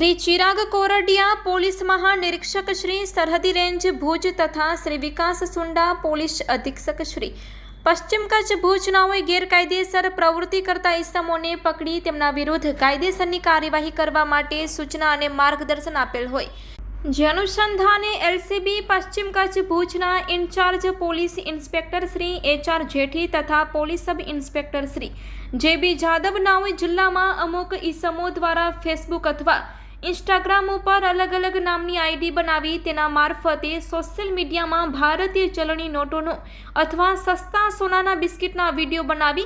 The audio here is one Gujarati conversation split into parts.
શ્રી ચિરાગ કોરડિયા પોલીસ મહાનિરીક્ષક શ્રી સરહદી રેન્જ ભુજ તથા શ્રી વિકાસ સુંડા પોલીસ અધિક્ષક શ્રી. પશ્ચિમ કચ્છ ભુજ નાઓએ ગેરકાયદેસર પ્રવૃત્તિ કરતા ઇસમોને પકડી તેમના વિરુદ્ધ કાયદેસરની કાર્યવાહી કરવા માટે સૂચના અને માર્ગદર્શન આપેલ હોય. જે અનુસંધાને એલસીબી પશ્ચિમ કચ્છ ભુજના in charge police inspector Shri HR Jethi તથા પોલીસ સબ ઇન્સ્પેક્ટર શ્રી જે બી જાદવ નાઓએ જિલ્લામાં અમુક ઈસમો દ્વારા ફેસબુક અથવા ઇન્સ્ટાગ્રામ ઉપર અલગ અલગ નામની આઈડી બનાવી તેના મારફતે સોશિયલ મીડિયામાં ભારતીય ચલણી નોટોનો અથવા સસ્તા સોનાના બિસ્કિટના વીડિયો બનાવી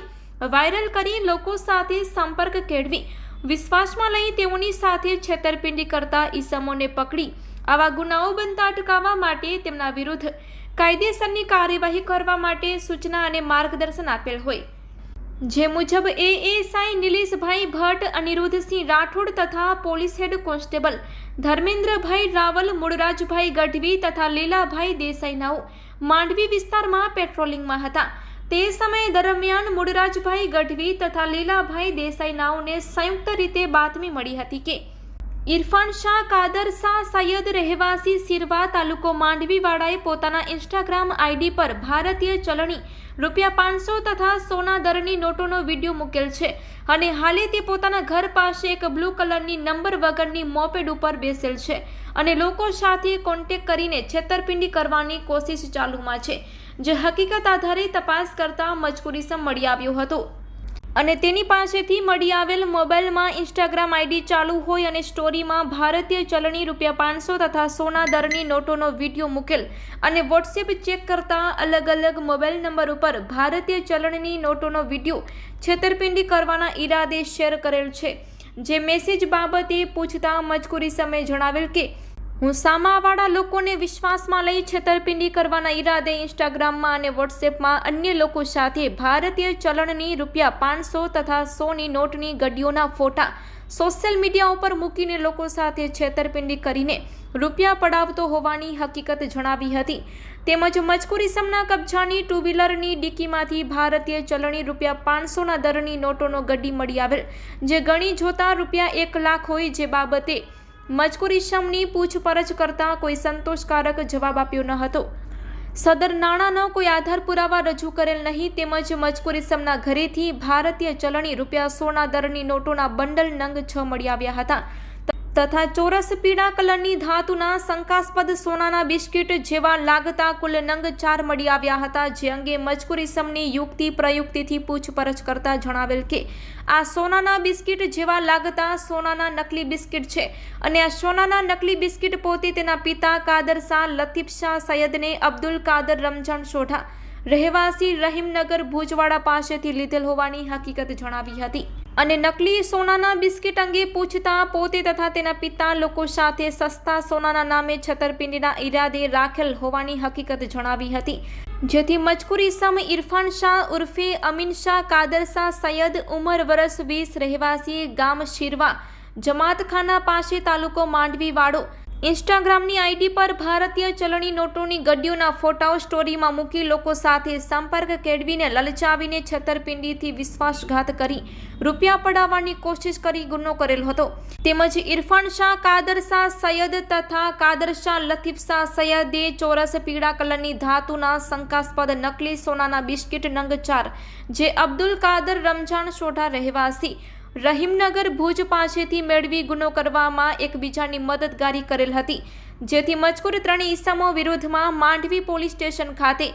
વાયરલ કરી લોકો સાથે સંપર્ક કેળવી. વિશ્વાસમાં લઈ તેઓની સાથે છેતરપિંડી કરતા ઈસમોને પકડી. આવા ગુનાઓ બનતા અટકાવવા માટે તેમના વિરુદ્ધ કાયદેસરની કાર્યવાહી કરવા માટે સૂચના અને માર્ગદર્શન આપેલ હોય. જે મુજબ એએસઆઈ નિલેશભાઈ ભટ્ટ, અનિરુદ્ધસિંહ રાઠોડ તથા police head constable Dharmendrabhai Raval, Mulrajbhai Gadhvi તથા લીલાભાઈ દેસાઈ નાઓ માંડવી વિસ્તારમાં પેટ્રોલિંગમાં હતા. તે સમય દરમિયાન મૂળરાજભાઈ ગઢવી તથા લીલાભાઈ દેસાઈ નાઓને સંયુક્ત રીતે બાતમી મળી હતી કે ઇરફાન શાહ કાદર શાહ સૈયદ રહેવાસી સિરવા તાલુકો માંડવીવાળાએ પોતાના ઇન્સ્ટાગ્રામ આઈડી પર ભારતીય ચલણી રૂપિયા પાંચસો તથા સોના દરની નોટોનો વીડિયો મૂકેલ છે અને હાલે તે પોતાના ઘર પાસે એક બ્લુ કલરની નંબર વગરની મોપેડ ઉપર બેસેલ છે અને લોકો સાથે કોન્ટેક કરીને છેતરપિંડી કરવાની કોશિશ ચાલુમાં છે. જે હકીકત આધારે તપાસ કરતા મજકુરીસમ મળી આવ્યો હતો. અને તેની પાસેથી મળી આવેલ મોબાઈલમાં ઇન્સ્ટાગ્રામ આઈડી ચાલુ હોય અને સ્ટોરીમાં ભારતીય ચલણી રૂપિયા પાંચસો તથા સોના દરની નોટોનો વીડિયો મૂકેલ અને વોટ્સએપ ચેક કરતા અલગ અલગ મોબાઈલ નંબર ઉપર ભારતીય ચલણની નોટોનો વીડિયો છેતરપિંડી કરવાના ઈરાદે શેર કરેલ છે. જે મેસેજ બાબતે પૂછતા મજકૂરી સમયે જણાવેલ કે હું સામાવાળા લોકોને વિશ્વાસમાં લઈ છેતરપિંડી કરવાના ઈરાદે ઇન્સ્ટાગ્રામમાં અને વોટ્સએપમાં અન્ય લોકો સાથે ભારતીય ચલણની રૂપિયા પાંચસો તથા સોની નોટની ગડીઓના ફોટા સોશિયલ મીડિયા ઉપર મૂકીને લોકો સાથે છેતરપિંડી કરીને રૂપિયા પડાવતો હોવાની હકીકત જણાવી હતી. તેમજ મજકુરી સમના કબજાની ટુ વ્હીલરની ડીકીમાંથી ભારતીય ચલણી રૂપિયા પાંચસોના દરની નોટોનો ગડી મળી આવેલ, જે ગણી જોતા રૂપિયા એક લાખ હોય, જે બાબતે મજકૂરી ઇસમની પૂછપરછ કરતા કોઈ સંતોષકારક જવાબ આપ્યો ન હતો. સદર નાણાંનો કોઈ આધાર પુરાવા રજૂ કરેલ નહીં, તેમજ મજકુર ઇસમના ઘરેથી ભારતીય ચલણી રૂપિયા સોના દરની નોટોના બંડલ નંગ છ મળી આવ્યા હતા. તથા ચોરસ પીળા કલરની ધાતુના શંકાસ્પદ સોનાના બિસ્કિટ જેવા લાગતા કુલ નંગ ચાર મળી આવ્યા હતા, જે અંગે મજકુરિસમની યુક્તિ પ્રયુક્તિથી પૂછપરછ કરતા જણાવેલ કે, આ સોનાના બિસ્કિટ જેવા લાગતા સોનાના નકલી બિસ્કિટ છે અને આ સોનાના નકલી બિસ્કિટ પોતે તેના પિતા કાદર શાહ લતીફ શાહ સૈયદને અબ્દુલ કાદર રમજાન સોઢા, રહેવાસી રહીમનગર ભુજવાડા પાસેથી લીધેલ હોવાની હકીકત જણાવી હતી. અને નકલી સોનાના બિસ્કિટ અંગે પૂછતા પોતે તથા તેના પિતા લોકો સાથે સસ્તા સોનાના નામે છતરપિંડીના ઈરાદે રાખેલ હોવાની હકીકત જણાવી હતી. જેથી મજકૂરી સમ ઇરફાન શાહ ઉર્ફે અમીન શાહ, કાદર શાહ, સૈયદ ઉમર વરસ વીસ રહેવાસી ગામ શિરવા, જમાતખાના પાસે તાલુકો માંડવીવાડો ઇન્સ્ટાગ્રામની આઈડી પર ભારતીય ચલણી નોટોની ગड्ડીઓના ફોટાઓ સ્ટોરીમાં મૂકી લોકો સાથે સંપર્ક કેળવીને લલચાવીને છેતરપિંડીથી વિશ્વાસઘાત કરી રૂપિયા પડાવવાની કોશિશ કરી ગુનો કરેલ હતો. તેમજ ઇરફાન શાહ, કાદર શાહ સૈયદ તથા કાદર શાહ લતીફ શાહ સૈયદે ચોરસ પીળા કલરની ધાતુના શંકાસ્પદ નકલી સોનાના બિસ્કિટ નંગ ચાર, જે અબ્દુલ કાદર રમજાન સોઢા રહેવાસી રહીમનગર ભુજ પાસેથી મેળવી ગુનો કરવામાં એકબીજાની મદદગારી કરેલ હતી. જેથી મજકૂર ત્રણેય ઇસમો વિરુદ્ધમાં માંડવી પોલીસ સ્ટેશન ખાતે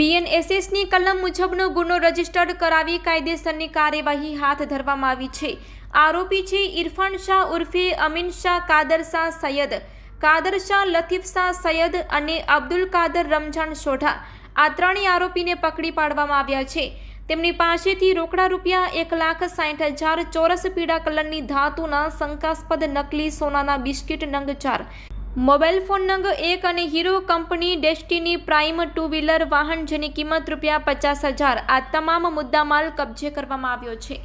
બીએનએસએસની કલમ મુજબનો ગુનો રજીસ્ટર્ડ કરાવી કાયદેસરની કાર્યવાહી હાથ ધરવામાં આવી છે. આરોપી છે ઇરફાન શાહ ઉર્ફે અમીન શાહ, કાદર શાહ સૈયદ, કાદર શાહ લતીફ શાહ સૈયદ અને અબ્દુલ કાદર રમઝાન સોઢા આ ત્રણેય આરોપીને પકડી પાડવામાં આવ્યા છે. તેમની પાસેથી રોકડા રૂપિયા એક લાખ સાઠ હજાર ચોરસ પીળા કલરની ધાતુના શંકાસ્પદ નકલી સોનાના બિસ્કિટ નંગ ચાર. મોબાઈલ ફોન નંગ એક અને Hero company Destiny Prime two wheeler વાહન જેની કિંમત રૂપિયા પચાસ હજાર આ તમામ મુદ્દામાલ કબજે કરવામાં આવ્યો છે.